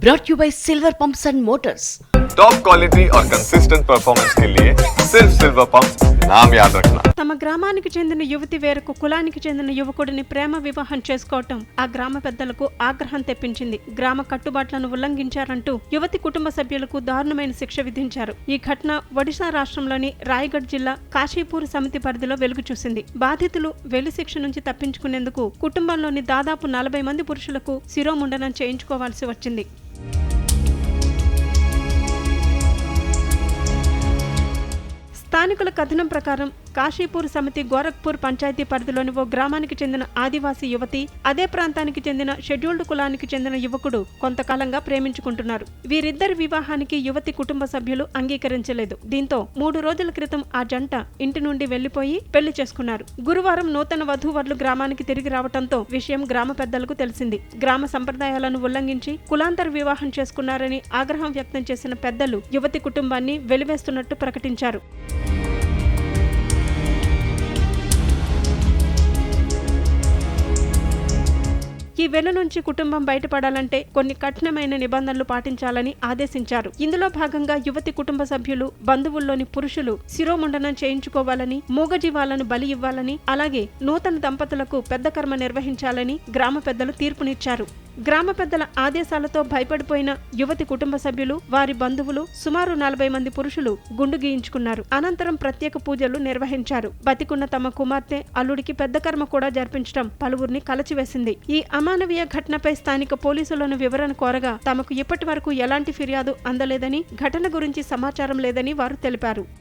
brought you by Silver Pumps and Motors. Top quality और consistent performance के लिए सिर्फ सिल्वर पंप नाम याद रखना తమ గ్రామానికి చెందిన యువతి వేరొక కులానికి చెందిన యువకుడిని ప్రేమ వివాహం చేసుకోవటం ఆ గ్రామ పెద్దలకు ఆగ్రహం తెప్పించింది గ్రామ కట్టుబాట్లను ఉల్లంఘించారంటూ యువతి కుటుంబ సభ్యులకు దారుణమైన శిక్ష విధించారు ఈ ఘటన ఒడిశా రాష్ట్రంలోని రాయగఢ్ జిల్లా కాశీపూర్ సమితి పరిధిలో వెలుగు చూసింది బాధితులు వెలి శిక్ష నుంచి తప్పించుకునేందుకు కుటుంబంలోని దాదాపు నలభై మంది పురుషులకు శిరోముండనం చేయించుకోవాల్సి వచ్చింది స్థానికుల కథనం ప్రకారం కాశీపూర్ సమితి గోరఖ్పూర్ పంచాయతీ పరిధిలోని ఓ గ్రామానికి చెందిన ఆదివాసీ యువతి అదే ప్రాంతానికి చెందిన షెడ్యూల్డ్ కులానికి చెందిన యువకుడు కొంతకాలంగా ప్రేమించుకుంటున్నారు. వీరిద్దరి వివాహానికి యువతి కుటుంబ సభ్యులు అంగీకరించలేదు. దీంతో మూడు రోజుల క్రితం ఆ జంట ఇంటి నుండి వెళ్ళిపోయి పెళ్ళి చేసుకున్నారు. గురువారం నూతన వధూవరులు గ్రామానికి తిరిగి రావడంతో విషయం గ్రామ పెద్దలకు తెలిసింది. గ్రామ సంప్రదాయాలను ఉల్లంఘించి కులాంతర వివాహం చేసుకున్నారని ఆగ్రహం వ్యక్తం చేసిన పెద్దలు యువతి కుటుంబాన్ని వెలివేస్తున్నట్టు ప్రకటించారు. ఈ వెల నుంచి కుటుంబం బయటపడాలంటే కొన్ని కఠినమైన నిబంధనలు పాటించాలని ఆదేశించారు. ఇందులో భాగంగా యువతి కుటుంబ సభ్యులు బంధువుల్లోని పురుషులు శిరోముండనం చేయించుకోవాలని మూగజీవాలను బలి ఇవ్వాలని అలాగే నూతన దంపతులకు పెద్ద కర్మ నిర్వహించాలని గ్రామ పెద్దలు తీర్పునిచ్చారు. గ్రామ పెద్దల ఆదేశాలతో భయపడిపోయిన యువతి కుటుంబ సభ్యులు వారి బంధువులు సుమారు నలభై మంది పురుషులు గుండు గీయించుకున్నారు. అనంతరం ప్రత్యేక పూజలు నిర్వహించారు. బతికున్న తమ కుమార్తె అల్లుడికి పెద్ద కర్మ కూడా జరిపించడం పలువురిని కలచివేసింది. ఈ అమానవీయ ఘటనపై స్థానిక పోలీసులను వివరణ కోరగా తమకు ఇప్పటి వరకు ఎలాంటి ఫిర్యాదు అందలేదని ఘటన గురించి సమాచారం లేదని వారు తెలిపారు.